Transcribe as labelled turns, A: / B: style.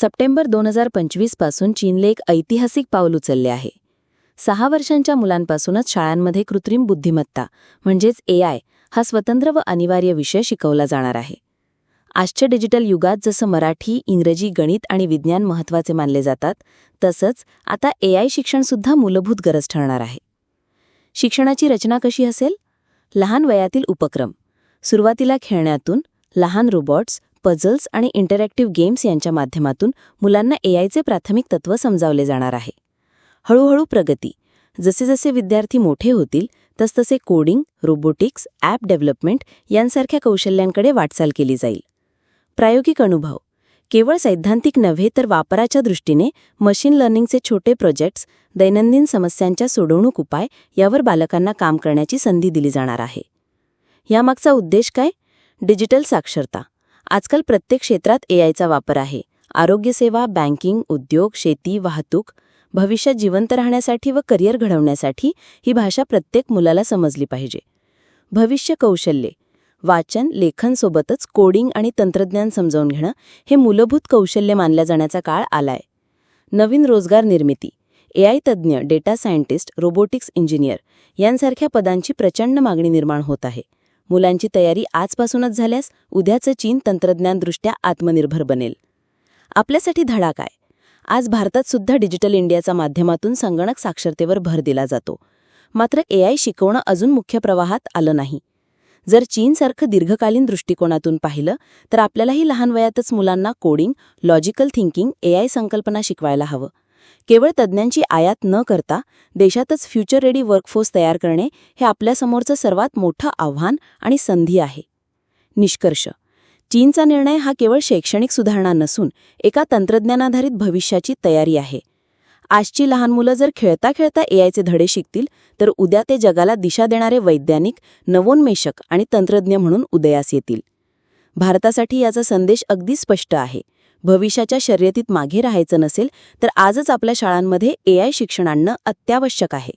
A: September दोन हजार पंचवीसपासून चीनले एक ऐतिहासिक पाऊल उचलले आहे. सहा वर्षांच्या मुलांपासूनच शाळांमध्ये कृत्रिम बुद्धिमत्ता म्हणजेच एआय हा स्वतंत्र व अनिवार्य विषय शिकवला जाणार आहे. आजच्या डिजिटल युगात जसं मराठी इंग्रजी गणित आणि विज्ञान महत्त्वाचे मानले जातात तसंच आता एआय शिक्षणसुद्धा मूलभूत गरज ठरणार आहे. शिक्षणाची रचना कशी असेल? लहान वयातील उपक्रम. सुरुवातीला खेळण्यातून लहान रोबॉट्स पझल्स आणि इंटरॅक्टिव्ह गेम्स यांच्या माध्यमातून मुलांना एआयचे प्राथमिक तत्व समजावले जाणार आहे. हळूहळू प्रगती. जसे जसे विद्यार्थी मोठे होतील तसतसे कोडिंग रोबोटिक्स ॲप डेव्हलपमेंट यांसारख्या कौशल्यांकडे वाटचाल केली जाईल. प्रायोगिक अनुभव. केवळ सैद्धांतिक नव्हे तर वापराच्या दृष्टीने मशीन लर्निंगचे छोटे प्रोजेक्ट्स दैनंदिन समस्यांच्या सोडवणूक उपाय यावर बालकांना काम करण्याची संधी दिली जाणार आहे. यामागचा उद्देश काय? डिजिटल साक्षरता. आजकाल प्रत्येक क्षेत्रात एआयचा वापर आहे. आरोग्यसेवा बँकिंग उद्योग शेती वाहतूक भविष्यात जिवंत राहण्यासाठी व करिअर घडवण्यासाठी ही भाषा प्रत्येक मुलाला समजली पाहिजे. भविष्य कौशल्ये. वाचन लेखनसोबतच कोडिंग आणि तंत्रज्ञान समजावून घेणं हे मूलभूत कौशल्य मानल्या जाण्याचा काळ आलाय. नवीन रोजगार निर्मिती. एआय तज्ज्ञ डेटा सायंटिस्ट रोबोटिक्स इंजिनियर यांसारख्या पदांची प्रचंड मागणी निर्माण होत आहे. मुलांची तयारी आजपासूनच झाल्यास उद्याचं चीन तंत्रज्ञानदृष्ट्या आत्मनिर्भर बनेल. आपल्यासाठी धडा काय? आज भारतात सुद्धा डिजिटल इंडियाच्या माध्यमातून संगणक साक्षरतेवर भर दिला जातो. मात्र एआय शिकवणं अजून मुख्य प्रवाहात आलं नाही. जर चीनसारखं दीर्घकालीन दृष्टिकोनातून पाहिलं तर आपल्यालाही लहान वयातच मुलांना कोडिंग लॉजिकल थिंकिंग एआय संकल्पना शिकवायला हवं. केवळ तज्ज्ञांची आयात न करता देशातच फ्युचर रेडी वर्कफोर्स तयार करणे हे आपल्यासमोरचं सर्वात मोठं आव्हान आणि संधी आहे. निष्कर्ष. चीनचा निर्णय हा केवळ शैक्षणिक सुधारणा नसून एका तंत्रज्ञानाधारित भविष्याची तयारी आहे. आजची लहान मुलं जर खेळता खेळता एआयचे धडे शिकतील तर उद्या ते जगाला दिशा देणारे वैज्ञानिक नवोन्मेषक आणि तंत्रज्ञ म्हणून उदयास येतील. भारतासाठी याचा संदेश अगदी स्पष्ट आहे. भविष्याच्या शर्यतीत मागे राहायचं नसेल तर आजच आपल्या शाळांमध्ये ए आय शिक्षण आणणं अत्यावश्यक आहे.